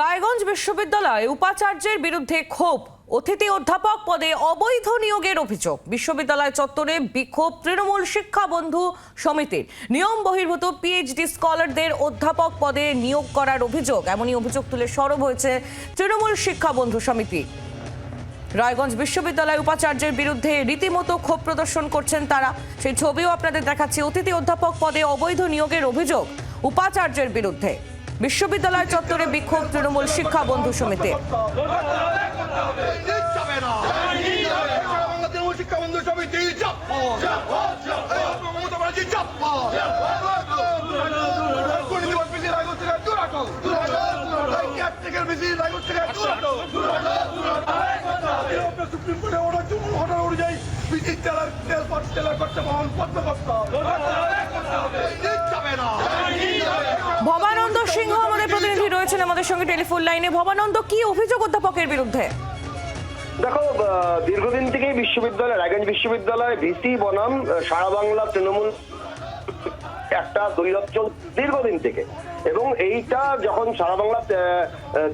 রায়গঞ্জ বিশ্ববিদ্যালয়ে উপাচার্যের বিরুদ্ধে ক্ষোভ। অতিথি অধ্যাপক পদে অবৈধ নিয়োগের অভিযোগ। বিশ্ববিদ্যালয় চত্বরে বিক্ষোভ তৃণমূল শিক্ষা বন্ধু সমিতির। নিয়ম বহির্ভূত পিএইচডি স্কলারদের অধ্যাপক পদে নিয়োগ করার অভিযোগ। এমনই অভিযোগ তুলে সরব হয়েছে তৃণমূল শিক্ষা বন্ধু সমিতি। রায়গঞ্জ বিশ্ববিদ্যালয় উপাচার্যের বিরুদ্ধে রীতিমতো ক্ষোভ প্রদর্শন করছেন তারা। সেই ছবিও আপনাদের দেখাচ্ছি। অতিথি অধ্যাপক পদে অবৈধ নিয়োগের অভিযোগ উপাচার্যের বিরুদ্ধে। বিশ্ববিদ্যালয় চত্বরে বিক্ষোভ তৃণমূল শিক্ষা বন্ধু সমিতি। সুপ্রিম কোর্টে অর্ডার অনুযায়ী বিদ্যুৎ তেলার তেল পাট তেলার খরচা বহন করতে আমাদের সঙ্গে টেলিফোন লাইনে ভবানন্দ কি অভিযোগ অধ্যাপকের বিরুদ্ধে? দেখো দীর্ঘদিন থেকেই বিশ্ববিদ্যালয় রায়গঞ্জ বিশ্ববিদ্যালয় ভিসি বনাম সারা বাংলা তৃণমূল একটা দৈরথ চল দীর্ঘদিন থেকে। এবং এইটা যখন সারা বাংলা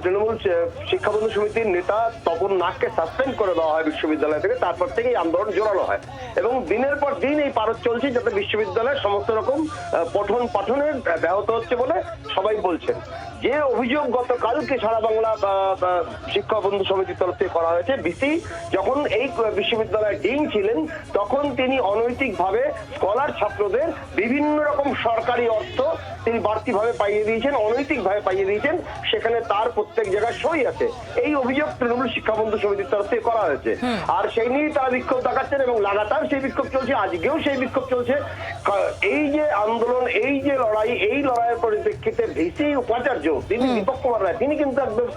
তৃণমূল আহ, শিক্ষাবন্ধু সমিতির নেতা তপন নাগকে সাসপেন্ড করে দেওয়া হয় বিশ্ববিদ্যালয় থেকে তারপর থেকেই আন্দোলন জোরালো হয়। এবং দিনের পর দিন এই পারদ চলছে যাতে বিশ্ববিদ্যালয়ের সমস্ত রকম পঠন পাঠনের ব্যাহত হচ্ছে বলে সবাই বলছেন। যে অভিযোগ গতকালকে সারা বাংলা শিক্ষা বন্ধু সমিতির তরফ থেকে করা হয়েছে বিসি যখন এই বিশ্ববিদ্যালয়ের ডিন ছিলেন তখন তিনি অনৈতিকভাবে স্কলার ছাত্রদের বিভিন্ন রকম সরকারি অর্থ তিনি বাড়তিভাবে পাইয়ে দিয়েছেন অনৈতিকভাবে পাইয়ে দিয়েছেন সেখানে তার প্রত্যেক জায়গায় সই আছে। এই অভিযোগ তৃণমূল শিক্ষা বন্ধু সমিতির তরফ থেকে করা হয়েছে। আর সেই নিয়েই তারা বিক্ষোভ দেখাচ্ছেন এবং লাগাতার সেই বিক্ষোভ চলছে আজকেও সেই বিক্ষোভ চলছে। এই যে আন্দোলন এই যে লড়াই এই লড়াইয়ের পরিপ্রেক্ষিতে ভিসি উপাচার্য তিনি দীপক কুমার রায় তিনি কিন্তু একদম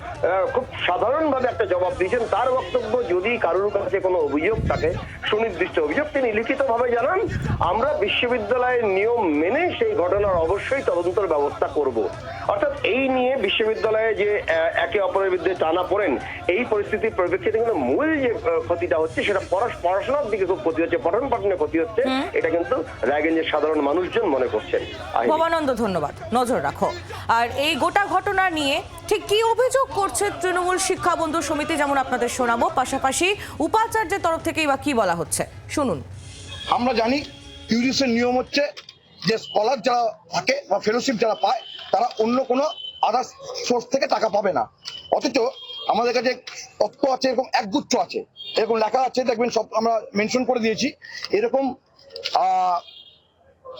খুব সাধারণভাবে একটা জবাব দিয়েছেন। তার বক্তব্য যদি কারোর কাছে কোনো অভিযোগ থাকে সুনির্দিষ্ট অভিযোগ তিনি লিখিতভাবে জানান আমরা বিশ্ববিদ্যালয়ের নিয়ম মেনে সেই ঘটনার অবশ্যই তদন্তের ব্যবস্থা করব। অর্থাৎ এই নিয়ে বিশ্ববিদ্যালয়ে যে একে অপরের বিরুদ্ধে টানা পড়েন এই পরিস্থিতির পরিপ্রেক্ষিতে কিন্তু মূল যে ক্ষতিটা হচ্ছে সেটা পড়াশোনার দিকে খুব ক্ষতি হচ্ছে পঠন পাঠনে ক্ষতি হচ্ছে। এটা কিন্তু রায়গঞ্জের সাধারণ মানুষজন মনে করছেন। ভবানন্দ ধন্যবাদ। নজর রাখো। আর এই গোটা ঘটনা নিয়ে ঠিক কি অভিযোগ করছে তৃণমূল শিক্ষা বন্ধু সমিতি যেমন আপনাদের শোনাবো, পাশাপাশি উপাচার্যের তরফ থেকেই বা কি বলা হচ্ছে? শুনুন। আমরা জানি ইউজিসির নিয়ম হচ্ছে যে স্কলার যারা থাকে বা ফেলোশিপ যারা পায়, তারা অন্য কোনো আদার্স সোর্স থেকে টাকা পাবে না। অথচ আমাদের কাছে তথ্য আছে, এরকম একগুচ্ছ আছে। এরকম লেখা আছে, দেখবেন সব আমরা মেনশন করে দিয়েছি। এরকম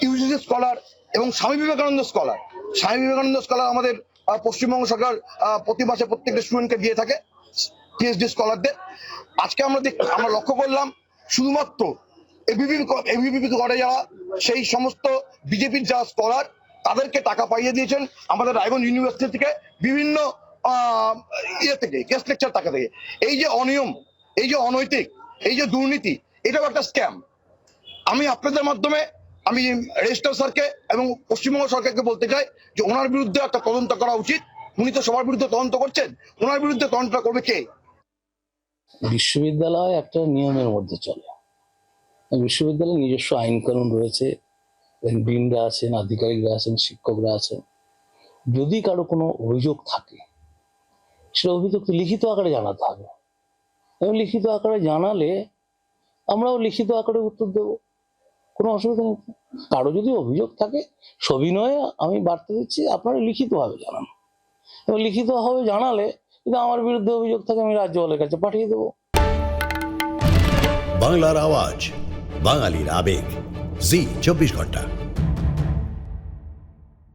ইউজিসি স্কলার এবং স্বামী বিবেকানন্দ স্কলার। স্বামী বিবেকানন্দ স্কলার আমাদের পশ্চিমবঙ্গ সরকার প্রতি মাসে প্রত্যেকটা স্টুডেন্টকে দিয়ে থাকে পিএইচডি স্কলারদের আজকে আমরা আমরা লক্ষ্য করলাম শুধুমাত্র এবিপি এবিপি সেই সমস্ত বিজেপির যারা স্কলার তাদেরকে টাকা পাইয়ে দিয়েছেন আমাদের রায়গঞ্জ ইউনিভার্সিটি থেকে বিভিন্ন ইয়ে থেকে গেস্ট লেকচার টাকা থেকে। এই যে অনিয়ম, এই যে অনৈতিক, এই যে দুর্নীতি, এটাও একটা স্ক্যাম আমি আপনাদের মাধ্যমে আমি রেজিস্টার স্যারকে এবং পশ্চিমবঙ্গ সরকারকে বলতে চাই যে ওনার বিরুদ্ধে একটা তদন্ত করা উচিত। উনি তো সবার বিরুদ্ধে তদন্ত করছেন। ওনার বিরুদ্ধে তদন্ত করবে কে? বিশ্ববিদ্যালয় একটা নিয়মের মধ্যে চলে। বিশ্ববিদ্যালয়ে নিজস্ব আইন কানুন রয়েছে। ডিনরা আছেন, আধিকারিকরা আছেন, শিক্ষকরা আছেন। যদি কারও কোনো অভিযোগ থাকে, সেটা অভিযোগ লিখিত আকারে জানাতে হবে। এবং লিখিত আকারে জানালে আমরাও লিখিত আকারে উত্তর দেব। কোনো অসুবিধা নেই। কারও যদি অভিযোগ থাকে, সবিনয়ে আমি বার্তা দিচ্ছি, আপনারা লিখিতভাবে জানান। এবং লিখিতভাবে জানালে যদি আমার বিরুদ্ধে অভিযোগ থাকে, আমি রাজ্যপালের কাছে পাঠিয়ে দেবো। বাংলার আওয়াজ, বাঙালির আবেগ। জি, চব্বিশ ঘণ্টা।